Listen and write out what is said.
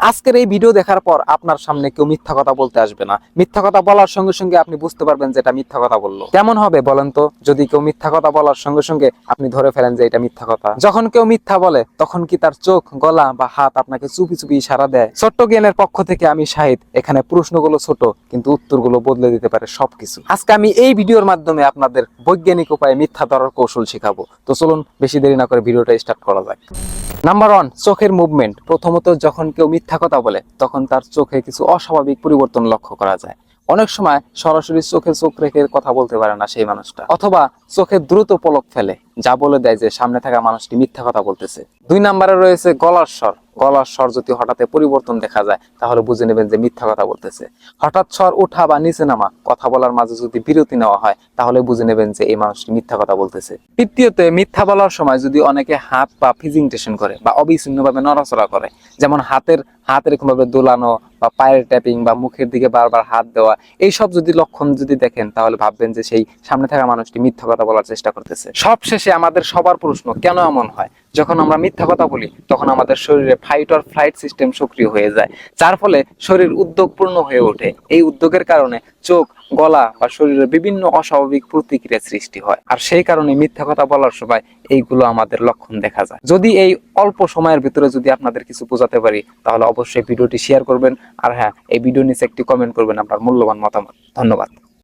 আজকের এই ভিডিও দেখার পর আপনার সামনে কেউ মিথ্যা কথা বলতে আসবে না। মিথ্যা কথা বলার সঙ্গে সঙ্গে আপনি বুঝতে পারবেন যে এটা মিথ্যা কথা বলল। কেমন হবে বলেন তো? যদি কেউ মিথ্যা কথা বলার সঙ্গে সঙ্গে আপনি ধরে ফেলেন যে এটা মিথ্যা কথা। যখন কেউ মিথ্যা বলে, তখন কি তার চোখ, গলা বা হাত আপনাকে চুপি চুপি ইশারা দেয়? ছোট্ট জ্ঞানের পক্ষ থেকে আমি শাহিদ। এখানে প্রশ্নগুলো ছোট, কিন্তু উত্তরগুলো বদলে দিতে পারে সবকিছু। আজকে আমি এই ভিডিওর মাধ্যমে আপনাদের বৈজ্ঞানিক উপায়ে মিথ্যা ধরার কৌশল শেখাবো। তো চলুন, বেশি দেরি না করে ভিডিওটা স্টার্ট করা যাক। নাম্বার ওয়ান চোখের মুভমেন্ট প্রথমত, যখন কেউ মিথ্যা কথা বলে, তখন তার চোখে কিছু অস্বাভাবিক পরিবর্তন লক্ষ্য করা যায়। অনেক সময় সরাসরি চোখে চোখ রেখে কথা বলতে পারে না সেই মানুষটা। অথবা চোখে দ্রুত পলক ফেলে, যা বলে দেয় যে সামনে থাকা মানুষটি মিথ্যা কথা বলতেছে। দুই নম্বরে রয়েছে গলার স্বর। গলার স্বর যদি হঠাৎ পরিবর্তন দেখা যায়, তাহলে বুঝে নেবেন যে মিথ্যা কথা বলতেছে। হঠাৎ স্বর ওঠা বা নিচে নামা, কথা বলার মাঝে যদি বিরতি নেওয়া হয়, তাহলে বুঝে নেবেন যে এই মানুষটি মিথ্যা কথা বলতেছে। তৃতীয়তে, মিথ্যা বলার সময় যদি অনেকে হাত বা ফিজিংটেশন করে বা অবিচ্ছিন্নভাবে নড়াচড়া করে, যেমন হাতের হাত এরকম ভাবে দোলানো বা পায়ের ট্যাপিং বা মুখের দিকে বারবার হাত দেওয়া, এইসব যদি লক্ষণ যদি দেখেন, তাহলে ভাববেন যে সেই সামনে থাকা মানুষটি মিথ্যা কথা বলার চেষ্টা করতেছে। সব শেষে আমাদের সবার প্রশ্ন, কেন এমন হয়? যখন আমরা মিথ্যা কথা বলি, তখন আমাদের শরীরে ফাইট অর ফ্লাইট সিস্টেম সক্রিয় হয়ে যায়। যার ফলে শরীর উদ্যোগপূর্ণ হয়ে ওঠে। এই উদ্যোগের কারণে চোখ, গলা বা শরীরের বিভিন্ন অস্বাভাবিক প্রতিক্রিয়া সৃষ্টি হয়। আর সেই কারণে মিথ্যা কথা বলার সময় এইগুলো আমাদের লক্ষণ দেখা যায়। যদি এই অল্প সময়ের ভিতরে যদি আপনাদের কিছু বোঝাতে পারি, তাহলে অবশ্যই ভিডিওটি শেয়ার করবেন। আর হ্যাঁ এই ভিডিও নিচে একটি কমেন্ট করবেন আপনার মূল্যবান মতামত। ধন্যবাদ।